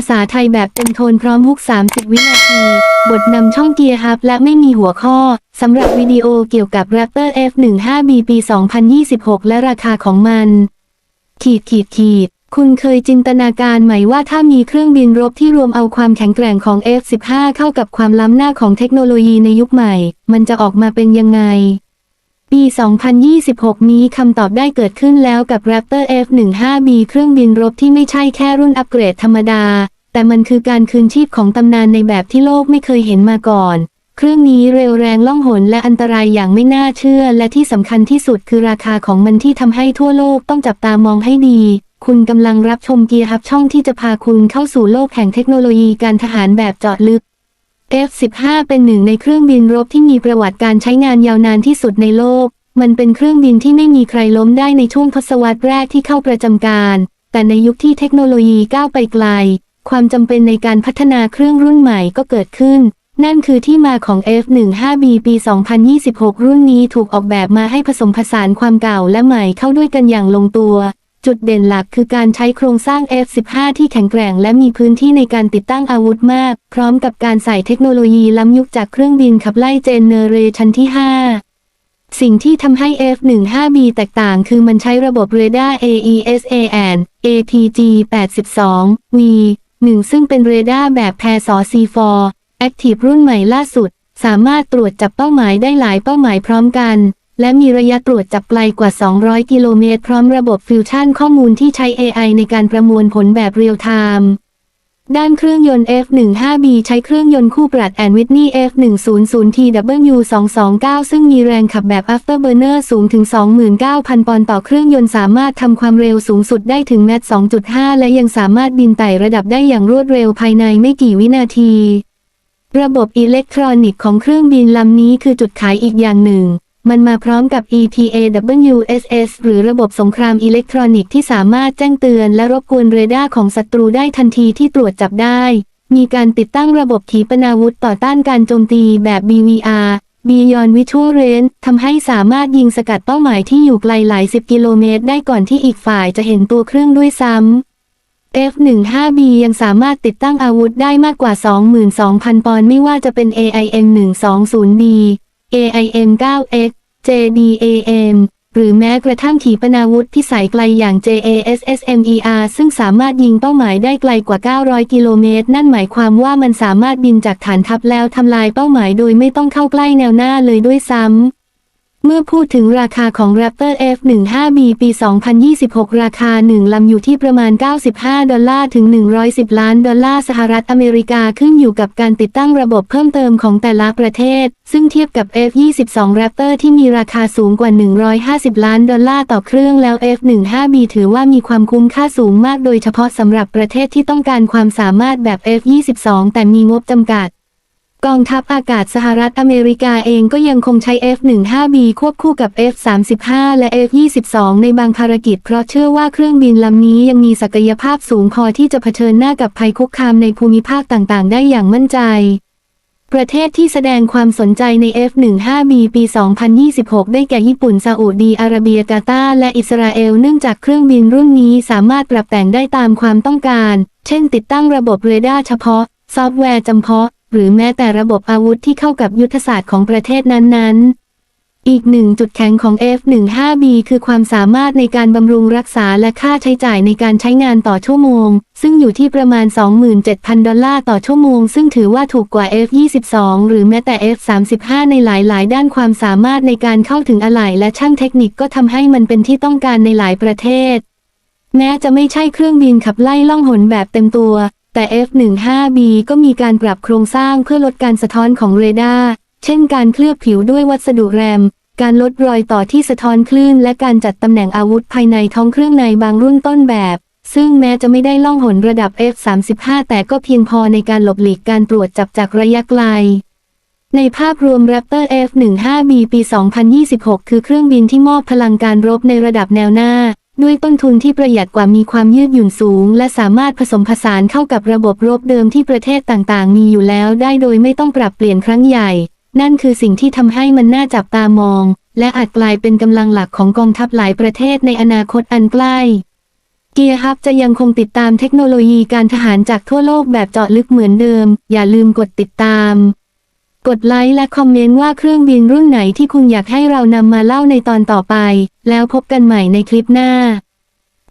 าษาไทยแบบเต็มโทนพร้อมฮุก 30 วินาที บทนำช่องเกียร์ฮับและไม่มีหัวข้อ สำหรับวิดีโอเกี่ยวกับ Raptor F15B ปี 2026 และราคาของมัน ขีดขีดขีด คุณเคยจินตนาการไหมว่าถ้ามีเครื่องบินรบที่รวมเอาความแข็งแกร่งของ F15 เข้ากับความล้ำหน้าของเทคโนโลยีในยุคใหม่ มันจะออกมาเป็นยังไง ปี 2026 นี้คำตอบได้เกิดขึ้นแล้วกับ Raptor F15B เครื่องบินรบที่ไม่ใช่แค่รุ่นอัปเกรดธรรมดา แต่มันคือการคืนชีพของตำนานในแบบที่โลกไม่เคยเห็นมาก่อน เครื่องนี้เร็วแรงล่องหนและอันตรายอย่างไม่น่าเชื่อ และที่สำคัญที่สุดคือราคาของมันที่ทำให้ทั่วโลกต้องจับตามองให้ดี คุณกำลังรับชมเกียร์ฮับช่องที่จะพาคุณเข้าสู่โลกแห่งเทคโนโลยีการทหารแบบเจาะลึก F-15 เป็นหนึ่งในเครื่องบินรบที่มีประวัติการใช้งานยาวนานที่สุดในโลก มันเป็นเครื่องบินที่ไม่มีใครล้มได้ในช่วงทศวรรษแรกที่เข้าประจำการ แต่ในยุคที่เทคโนโลยีก้าวไปไกล ความจำเป็นในการพัฒนาเครื่องรุ่นใหม่ก็เกิดขึ้น นั่นคือที่มาของ F-15B ปี 2026 รุ่นนี้ถูกออกแบบมาให้ผสมผสานความเก่าและใหม่เข้าด้วยกันอย่างลงตัว จุดเด่นหลักคือการใช้โครงสร้าง F-15 ที่แข็งแกร่งและมีพื้นที่ในการติดตั้งอาวุธมาก พร้อมกับการใส่เทคโนโลยีล้ำยุคจากเครื่องบินขับไล่เจเนเรชันที่ 5สิ่งที่ทำให้ F-15B แตกต่างคือมันใช้ระบบเรดาร์ AESAN APG-82V 1ซึ่งเป็นเรดาร์แบบแพรสอ C4 Active รุ่นใหม่ล่าสุด สามารถตรวจจับเป้าหมายได้หลายเป้าหมายพร้อมกัน และมีระยะตรวจจับไกลกว่า 200 กิโลเมตร พร้อมระบบฟิวชั่นข้อมูลที่ใช้ AI ในการประมวลผลแบบเรียลไทม์ด้านเครื่องยนต์ F15B ใช้เครื่องยนต์คู่ปรัดแอนวิทนี F100TW229 ซึ่งมีแรงขับแบบ Afterburner สูงถึง 29,000 ปอนด์ต่อเครื่องยนต์สามารถทำความเร็วสูงสุดได้ถึงแมต2.5 และยังสามารถบินไต่ระดับได้อย่างรวดเร็วภายในไม่กี่วินาที ระบบอิเล็กทรอนิกส์ของเครื่องบินลำนี้คือจุดขายอีกอย่างหนึ่ง มันมาพร้อมกับ EPAWSS หรือระบบสงครามอิเล็กทรอนิกส์ที่สามารถแจ้งเตือนและรบกวนเรดาร์ของศัตรูได้ทันทีที่ตรวจจับได้ มีการติดตั้งระบบขีปนาวุธต่อต้านการโจมตีแบบ BVR Beyond Visual Range ทำให้สามารถยิงสกัดเป้าหมายที่อยู่ไกลหลายสิบกิโลเมตรได้ก่อนที่อีกฝ่ายจะเห็นตัวเครื่องด้วยซ้ำ F15B ยังสามารถติดตั้งอาวุธได้มากกว่า 22,000 ปอนด์ไม่ว่าจะเป็น AIM 120D AIM 9X JDAM หรือแม้กระทั่งขีปนาวุธที่สายไกลอย่าง JASSMER ซึ่งสามารถยิงเป้าหมายได้ไกลกว่า 900 กิโลเมตร นั่นหมายความว่ามันสามารถบินจากฐานทัพแล้วทำลายเป้าหมายโดยไม่ต้องเข้าใกล้แนวหน้าเลยด้วยซ้ำ เมื่อพูดถึงราคาของ Raptor F15B ปี 2026 ราคา 1 ลำอยู่ที่ประมาณ 95 ดอลลาร์ถึง 110 ล้านดอลลาร์สหรัฐอเมริกาขึ้นอยู่กับการติดตั้งระบบเพิ่มเติมของแต่ละประเทศ ซึ่งเทียบกับ F22 Raptor ที่มีราคาสูงกว่า 150 ล้านดอลลาร์ต่อเครื่องแล้ว F15B ถือว่ามีความคุ้มค่าสูงมากโดยเฉพาะสำหรับประเทศที่ต้องการความสามารถแบบ F22 แต่มีงบจำกัด กองทัพอากาศสหรัฐอเมริกาเองก็ยังคงใช้ F-15B ควบคู่กับ F-35 และ F-22 ในบางภารกิจ เพราะเชื่อว่าเครื่องบินลำนี้ยังมีศักยภาพสูงพอที่จะเผชิญหน้ากับภัยคุกคามในภูมิภาคต่างๆ ได้อย่างมั่นใจ ประเทศที่แสดงความสนใจใน F-15B ปี 2026 ได้แก่ญี่ปุ่นซาอุดีอาระเบียกาตาร์และอิสราเอลเนื่องจากเครื่องบินรุ่นนี้สามารถปรับแต่งได้ตามความต้องการ เช่น ติดตั้งระบบเรดาร์เฉพาะ ซอฟต์แวร์จำเพาะ หรือแม้แต่ระบบอาวุธที่เข้ากับยุทธศาสตร์ของประเทศนั้นๆ อีกหนึ่งจุดแข็งของ F-15B คือความสามารถในการบำรุงรักษาและค่าใช้จ่ายในการใช้งานต่อชั่วโมง ซึ่งอยู่ที่ประมาณ 27,000 ดอลลาร์ต่อชั่วโมง ซึ่งถือว่าถูกกว่า F-22 หรือแม้แต่ F-35 ในหลายๆ ด้านความสามารถในการเข้าถึงอะไหล่และช่างเทคนิคก็ทำให้มันเป็นที่ต้องการในหลายประเทศแม้จะไม่ใช่เครื่องบินขับไล่ล่องหนแบบเต็มตัว แต่ F-15B ก็มีการปรับโครงสร้างเพื่อลดการสะท้อนของเรดาร์ เช่นการเคลือบผิวด้วยวัสดุแรม การลดรอยต่อที่สะท้อนคลื่น และการจัดตำแหน่งอาวุธภายในท้องเครื่องในบางรุ่นต้นแบบ ซึ่งแม้จะไม่ได้ล่องหนระดับ F-35 แต่ก็เพียงพอในการหลบหลีกการตรวจจับจากระยะไกลในภาพรวม Raptor F15B ปี 2026 คือเครื่องบินที่มอบพลังการรบในระดับแนวหน้าด้วยต้นทุนที่ประหยัดกว่ามีความยืดหยุ่นสูง และสามารถผสมผสานเข้ากับระบบรบเดิมที่ประเทศต่างๆ มีอยู่แล้วได้โดยไม่ต้องปรับเปลี่ยนครั้งใหญ่ นั่นคือสิ่งที่ทำให้มันน่าจับตามอง และอาจกลายเป็นกำลังหลักของกองทัพหลายประเทศในอนาคตอันใกล้เกียร์ฮับจะยังคงติดตามเทคโนโลยีการทหารจากทั่วโลกแบบเจาะลึกเหมือนเดิม อย่าลืมกดติดตาม กดไลค์และคอมเมนต์ว่าเครื่องบินรุ่นไหนที่คุณอยากให้เรานำมาเล่าในตอนต่อไป แล้วพบกันใหม่ในคลิปหน้า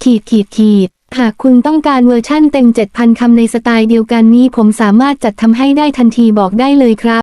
ขีดขีดขีดหากคุณต้องการเวอร์ชั่นเต็ม 7,000 คำในสไตล์เดียวกันนี้ผมสามารถจัดทำให้ได้ทันทีบอกได้เลยครับ